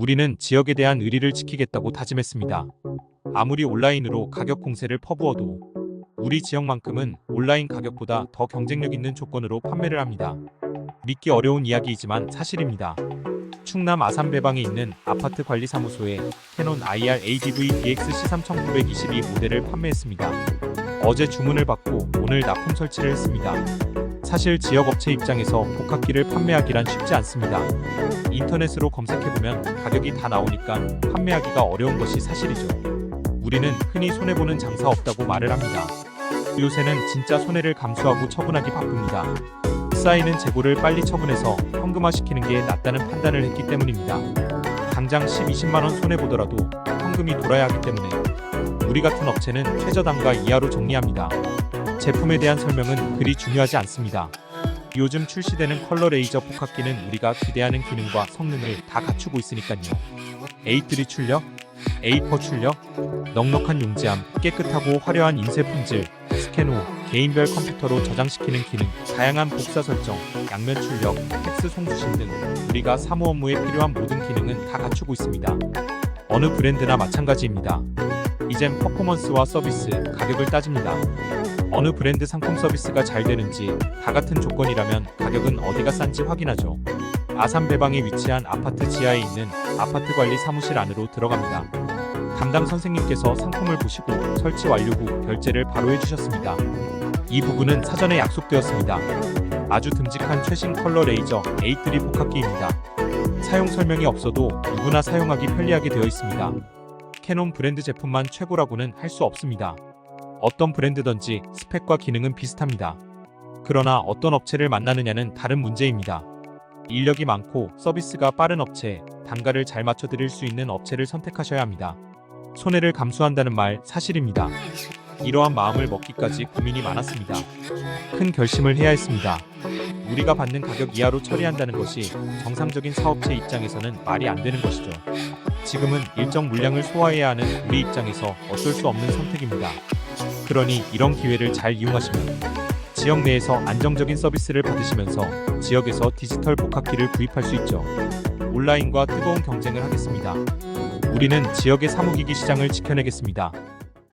우리는 지역에 대한 의리를 지키겠다고 다짐했습니다. 아무리 온라인으로 가격 공세를 퍼부어도 우리 지역만큼은 온라인 가격보다 더 경쟁력 있는 조건으로 판매를 합니다. 믿기 어려운 이야기이지만 사실입니다. 충남 아산 배방에 있는 아파트 관리 사무소에 캐논 IR ADV DX C3922 모델을 판매했습니다. 어제 주문을 받고 오늘 납품 설치를 했습니다. 사실 지역 업체 입장에서 복합기를 판매하기란 쉽지 않습니다. 인터넷으로 검색해보면 가격이 다 나오니까 판매하기가 어려운 것이 사실이죠. 우리는 흔히 손해보는 장사 없다고 말을 합니다. 요새는 진짜 손해를 감수하고 처분하기 바쁩니다. 쌓이는 재고를 빨리 처분해서 현금화시키는 게 낫다는 판단을 했기 때문입니다. 당장 10, 20만 원 손해 보더라도 현금이 돌아야 하기 때문에 우리 같은 업체는 최저단가 이하로 정리합니다. 제품에 대한 설명은 그리 중요하지 않습니다. 요즘 출시되는 컬러 레이저 복합기는 우리가 기대하는 기능과 성능을 다 갖추고 있으니까요. A3 출력, A4 출력, 넉넉한 용지함, 깨끗하고 화려한 인쇄 품질, 스캔 후 개인별 컴퓨터로 저장시키는 기능, 다양한 복사 설정, 양면 출력, 팩스 송수신 등 우리가 사무 업무에 필요한 모든 기능은 다 갖추고 있습니다. 어느 브랜드나 마찬가지입니다. 이젠 퍼포먼스와 서비스, 가격을 따집니다. 어느 브랜드 상품 서비스가 잘 되는지 다 같은 조건이라면 가격은 어디가 싼지 확인하죠. 아산 배방에 위치한 아파트 지하에 있는 아파트 관리 사무실 안으로 들어갑니다. 담당 선생님께서 상품을 보시고 설치 완료 후 결제를 바로 해주셨습니다. 이 부분은 사전에 약속되었습니다. 아주 듬직한 최신 컬러 레이저 A3 복합기입니다. 사용 설명이 없어도 누구나 사용하기 편리하게 되어 있습니다. 캐논 브랜드 제품만 최고라고는 할 수 없습니다. 어떤 브랜드든지 스펙과 기능은 비슷합니다. 그러나 어떤 업체를 만나느냐는 다른 문제입니다. 인력이 많고 서비스가 빠른 업체, 단가를 잘 맞춰 드릴 수 있는 업체를 선택하셔야 합니다. 손해를 감수한다는 말 사실입니다. 이러한 마음을 먹기까지 고민이 많았습니다. 큰 결심을 해야 했습니다. 우리가 받는 가격 이하로 처리한다는 것이 정상적인 사업체 입장에서는 말이 안 되는 것이죠. 지금은 일정 물량을 소화해야 하는 우리 입장에서 어쩔 수 없는 선택입니다. 그러니 이런 기회를 잘 이용하시면 지역 내에서 안정적인 서비스를 받으시면서 지역에서 디지털 복합기를 구입할 수 있죠. 온라인과 뜨거운 경쟁을 하겠습니다. 우리는 지역의 사무기기 시장을 지켜내겠습니다.